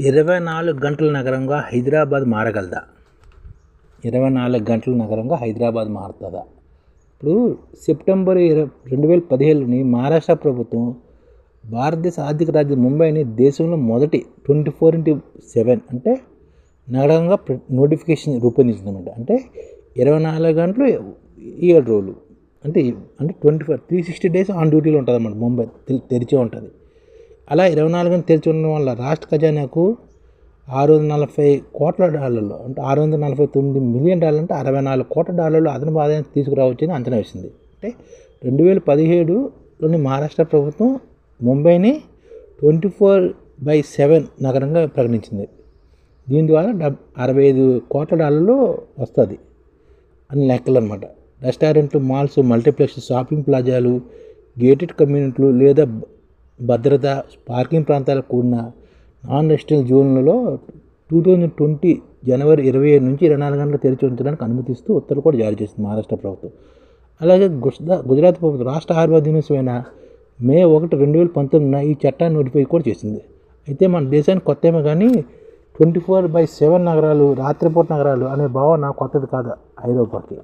ఇరవై నాలుగు గంటల నగరంగా హైదరాబాద్ మారగలదా? ఇరవై నాలుగు గంటల నగరంగా హైదరాబాద్ మారుతుందా? ఇప్పుడు సెప్టెంబర్ ఇరవై రెండు వేల పదిహేడుని మహారాష్ట్ర ప్రభుత్వం భారతదేశ ఆర్థిక రాజ్యం ముంబైని దేశంలో మొదటి ట్వంటీ ఫోర్ ఇంటూ సెవెన్ అంటే నగరంగా ప్ర- నోటిఫికేషన్ రూపొందించిందన్నమాట. అంటే ఇరవై నాలుగు గంటలు ఏడు రోజులు. అంటే అంటే twenty four three sixty days on డ్యూటీలో ఉంటుంది అన్నమాట ముంబై తెరిచే ఉంటుంది. అలా ఇరవై నాలుగు తెరిచి ఉండడం వల్ల రాష్ట్ర ఖజానాకు ఆరు వందల నలభై కోట్ల డాలర్లు అంటే ఆరు వందల నలభై తొమ్మిది మిలియన్ డాలర్ అంటే అరవై నాలుగు కోట్ల డాలర్లు అదనపు ఆదాయం తీసుకురావచ్చని అంచనా వేసింది. అంటే రెండు వేల పదిహేడులోని మహారాష్ట్ర ప్రభుత్వం ముంబైని ట్వంటీ ఫోర్ బై సెవెన్ నగరంగా ప్రకటించింది. దీని ద్వారా డబ్ అరవై ఐదు కోట్ల డాలర్లు వస్తుంది అని లెక్కలు అనమాట రెస్టారెంట్లు మాల్స్ మల్టీప్లెక్స్ షాపింగ్ ప్లాజాలు గేటెడ్ కమ్యూనిటీలు లేదా భద్రత పార్కింగ్ ప్రాంతాలకు కూడిన నాన్ రెసిడెన్షియల్ జోన్లలో టూ థౌజండ్ ట్వంటీ జనవరి ఇరవై ఏడు నుంచి ఇరవై నాలుగు గంటలు తెరిచి ఉంచడానికి అనుమతిస్తూ ఉత్తర్వులు కూడా జారీ చేసింది మహారాష్ట్ర ప్రభుత్వం. అలాగే గుజరా గుజరాత్ ప్రభుత్వం రాష్ట్ర ఆహార దినోత్సవమైన మే ఒకటి రెండు వేల పంతొమ్మిదిన ఈ చట్టాన్ని నోటిఫై కూడా చేసింది. అయితే మన దేశానికి కొత్త ఏమో కానీ ట్వంటీ ఫోర్ బై సెవెన్ నగరాలు రాత్రిపూట నగరాలు అనే భావన కొత్తది కాదు ఐరోపాకి.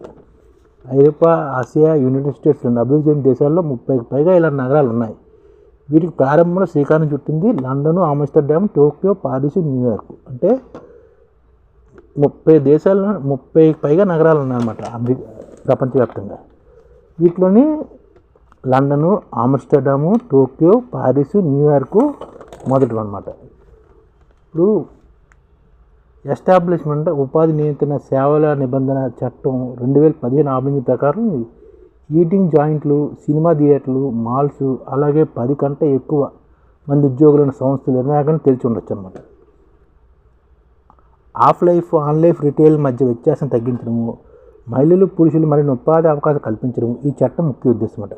ఐరోపా ఆసియా యునైటెడ్ స్టేట్స్ రెండు అభివృద్ధి చెందిన దేశాల్లో ముప్పై పైగా ఇలాంటి నగరాలు ఉన్నాయి. వీటికి ప్రారంభంలో శ్రీకారం చుట్టింది London Amsterdam Tokyo Paris New York. అంటే ముప్పై దేశాల్లో ముప్పై పైగా నగరాలు ఉన్నాయన్నమాట అమెరికా ప్రపంచవ్యాప్తంగా. వీటిలోని London Amsterdam Tokyo Paris New York మొదటి అనమాట ఇప్పుడు ఎస్టాబ్లిష్మెంట్ ఉపాధి నియంత్రణ సేవల నిబంధన చట్టం రెండు వేల పదిహేను ఆబంధి ప్రకారం ఈటింగ్ జాయింట్లు సినిమా థియేటర్లు మాల్స్ అలాగే పది కంటే ఎక్కువ మంది ఉద్యోగులను సంస్థలు ఇరవై తెలిసి ఉండొచ్చు అనమాట off life on life retail మధ్య వ్యత్యాసం తగ్గించడము మహిళలు పురుషులు మరిన్ని ఉపాధి అవకాశం కల్పించడం ఈ చట్టం ముఖ్య ఉద్దేశం అంట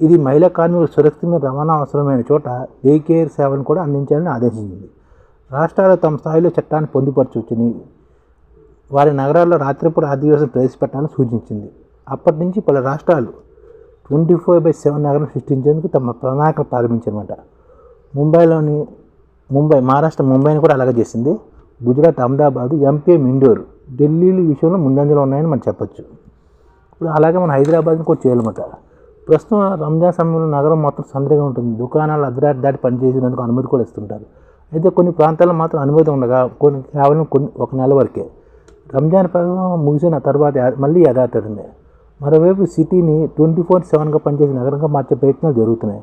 ఇది మహిళా కార్మికులు సురక్షితమైన రవాణా అవసరమైన చోట డే కేర్ సేవను కూడా అందించాలని ఆదేశించింది. రాష్ట్రాలు తమ స్థాయిలో చట్టాన్ని పొందుపరచవచ్చని వారి నగరాల్లో రాత్రిపూట ఆర్థిక వ్యవస్థను ప్రవేశపెట్టాలని సూచించింది. అప్పటి నుంచి పలు రాష్ట్రాలు ట్వంటీ ఫోర్ బై సెవెన్ నగరం సృష్టించేందుకు తమ ప్రణాళికలు ప్రారంభించారన్నమాట. ముంబైలోని ముంబై మహారాష్ట్ర ముంబైని కూడా అలాగే చేసింది. గుజరాత్ అహ్మదాబాద్ ఎంపీఎం ఇండోర్ ఢిల్లీలు విషయంలో ముందంజలో ఉన్నాయని మనం చెప్పొచ్చు. ఇప్పుడు అలాగే మన హైదరాబాద్ని కూడా చేయాలన్నమాట. ప్రస్తుతం రంజాన్ సమయంలో నగరం మొత్తం సందడిగా ఉంటుంది. దుకాణాలు అర్ధరాత్రి దాటి పనిచేసినందుకు అనుమతి కూడా ఇస్తుంటారు. అయితే కొన్ని ప్రాంతాల్లో మాత్రం అనుమతి ఉండగా కొన్ని కేవలం కొన్ని ఒక నెల వరకే. రంజాన్ పర్వం ముగిసిన తర్వాత మళ్ళీ యథాతథమే. మరోవైపు సిటీని ట్వంటీ ఫోర్ సెవెన్గా పనిచేసే నగరంగా మార్చే ప్రయత్నాలు జరుగుతున్నాయి.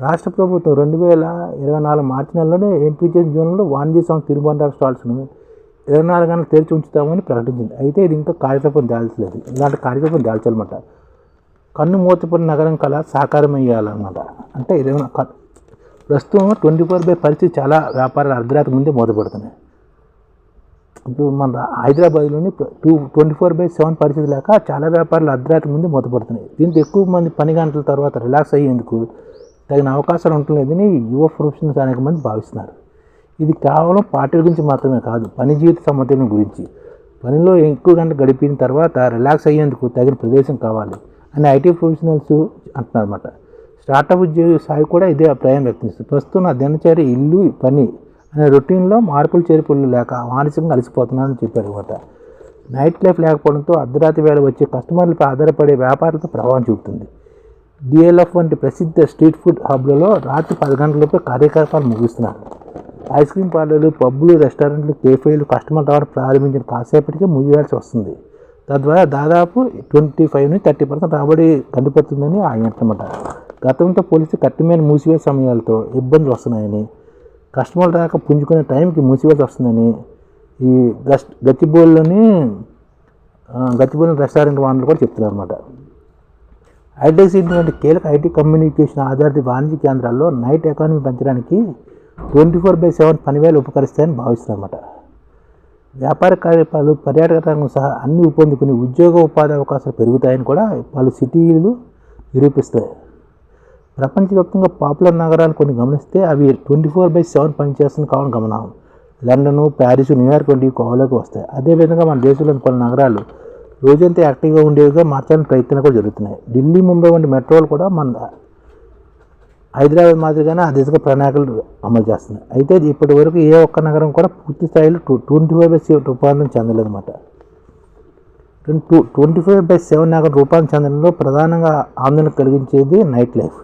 రాష్ట్ర ప్రభుత్వం రెండు వేల ఇరవై నాలుగు మార్చి నెలలోనే ఎంపీ చేసిన జూన్లో వాణిజ్య సంస్థ తిరుబండారు స్టాల్స్ను ఇరవై నాలుగు గంటలు తెరిచి ఉంచుతామని ప్రకటించింది. అయితే ఇది ఇంకా కార్యక్రమం దాల్చలేదు. ఇలాంటి కార్యక్రమం దాల్చాలన్నమాట. కన్ను మూతపడిన నగరం కళ సాకారమయ్యాలన్నమాట. అంటే ఇరవై క- ప్రస్తుతం ట్వంటీ ఫోర్ బై పరిస్థితి చాలా వ్యాపారాలు అర్ధరాత్రి ముందే మూతపడుతున్నాయి. ఇప్పుడు మన హైదరాబాద్లోని two twenty four by seven పరిస్థితి లేక చాలా వ్యాపారాలు అర్ధరాత్రి ముందు మూతపడుతున్నాయి. దీంతో ఎక్కువ మంది పని గంటల తర్వాత రిలాక్స్ అయ్యేందుకు తగిన అవకాశాలు ఉండలేదని యువ ప్రొఫెషనల్స్ అనేక మంది భావిస్తున్నారు. ఇది కేవలం పార్టీ గురించి మాత్రమే కాదు పని జీవిత సమతుల్యం గురించి. పనిలో ఎక్కువ గంట గడిపిన తర్వాత రిలాక్స్ అయ్యేందుకు తగిన ప్రదేశం కావాలి అని ఐటీ ప్రొఫెషనల్స్ అంటున్నారన్నమాట. స్టార్టప్ ఉద్యోగి సాయి కూడా ఇదే అభిప్రాయం వ్యక్తిస్తుంది ప్రస్తుతం నా దినచర్య ఇల్లు పని అనే రొటీన్లో మార్పులు చేర్పులు లేక మానసికంగా అలసిపోతున్నానని చెప్పారు అనమాట నైట్ లైఫ్ లేకపోవడంతో అర్ధరాత్రి వేళ వచ్చే కస్టమర్లపై ఆధారపడే వ్యాపారాలతో ప్రభావం చూపుతుంది. డిఎల్ఎఫ్ వంటి ప్రసిద్ధ స్ట్రీట్ ఫుడ్ హబ్లలో రాత్రి పది గంటలపై కార్యకలాపాలు ముగిస్తున్నారు ఐస్ క్రీమ్ పార్లర్లు పబ్బులు రెస్టారెంట్లు కేఫేలు కస్టమర్ రావడం ప్రారంభించిన కాసేపటికే ముగియాల్సి వస్తుంది. తద్వారా దాదాపు ట్వంటీ ఫైవ్ నుంచి థర్టీ పర్సెంట్ రాబడి కండిపోతుందని ఆయన అంటున్నమాట గతంతో పోలిస్తే కట్టిమైన మూసివేసే సమయాలతో ఇబ్బందులు వస్తున్నాయని కస్టమర్లు రాక పుంజుకునే టైంకి మూసివేసి వస్తుందని ఈ గస్ట్ గచ్చిబౌలిలోని గచ్చిబౌలి రెస్టారెంట్ వాళ్ళు కూడా చెప్తున్నారు అనమాట హైటెక్ సిటీ వంటి కీలక ఐటీ కమ్యూనికేషన్ ఆధారిత వాణిజ్య కేంద్రాల్లో నైట్ ఎకానమీ పెంచడానికి ట్వంటీ ఫోర్ బై సెవెన్ పనివేలు ఉపకరిస్తాయని భావిస్తారన్నమాట వ్యాపార కార్యకలాపాలు పర్యాటక రంగం సహా అన్ని ఉపందుకుని ఉద్యోగ ఉపాధి అవకాశాలు పెరుగుతాయని కూడా పలు సిటీలు నిరూపిస్తాయి ప్రపంచవ్యాప్తంగా పాపులర్ నగరాలు కొన్ని గమనిస్తే అవి ట్వంటీ ఫోర్ బై సెవెన్ పనిచేస్తున్న కావాలని గమనం లండను ప్యారిస్ న్యూయార్క్ వంటివి కోవలోకి వస్తాయి. అదేవిధంగా మన దేశంలోని పలు నగరాలు రోజంతా యాక్టివ్గా ఉండేవిగా మార్చాలని ప్రయత్నాలు కూడా జరుగుతున్నాయి. ఢిల్లీ ముంబై వంటి మెట్రోలు కూడా మన హైదరాబాద్ మాదిరిగానే ఆ దిశగా ప్రణాళికలు అమలు చేస్తున్నాయి. అయితే ఇప్పటి వరకు ఏ ఒక్క నగరం కూడా పూర్తి స్థాయిలో two twenty five by seven రూపాంతరం చెందలేదన్నమాట. Two twenty five by seven నగరం రూపాంతరం చెందడంలో ప్రధానంగా ఆందోళన కలిగించేది నైట్ లైఫ్.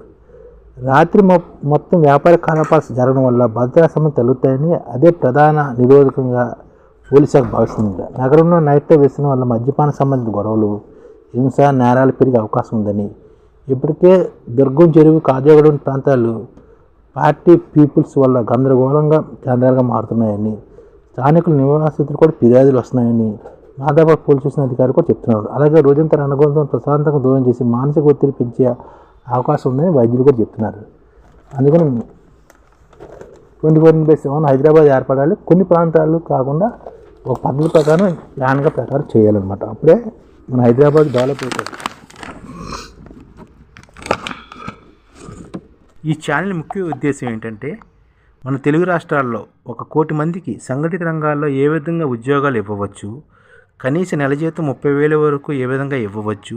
రాత్రి మొ మొత్తం వ్యాపార కార్యపాలు జరగడం వల్ల భద్రతా సమస్యలు తగ్గుతాయని అదే ప్రధాన నిరోధకంగా పోలీసు శాఖ భావిస్తుంది నగరంలో నైట్ టైం వేసిన వల్ల మద్యపాన సంబంధిత గొడవలు హింస నేరాలు పెరిగే అవకాశం ఉందని. ఇప్పటికే దుర్గం చెరువు కాజాగూడెం ప్రాంతాలు పార్టీ పీపుల్స్ వల్ల గందరగోళంగా కేంద్రాలుగా మారుతున్నాయని. స్థానికుల నివాసితులు కూడా ఫిర్యాదులు వస్తున్నాయని మాదాబాద్ పోలీస్ స్టేషన్ అధికారులు కూడా చెప్తున్నారు. అలాగే రోజంతా రణగొంతం ప్రశాంతంగా దూరం చేసి మానసిక ఒత్తిడి పెంచే అవకాశం ఉందని వైద్యులు కూడా చెప్తున్నారు. అందుకని twenty four by seven Hyderabad ఏర్పడాలి. కొన్ని ప్రాంతాలు కాకుండా ఒక పద్ధతి ప్రకారం ప్లాన్గా ప్రకారం చేయాలన్నమాట. అప్పుడే మన హైదరాబాద్ డెవలప్ అవుతుంది. ఈ ఛానల్ ముఖ్య ఉద్దేశం ఏంటంటే మన తెలుగు రాష్ట్రాల్లో ఒక కోటి మందికి సంఘటిత రంగాల్లో ఏ విధంగా ఉద్యోగాలు ఇవ్వవచ్చు కనీస నెల జీతం ముప్పై వేల వరకు ఏ విధంగా ఇవ్వవచ్చు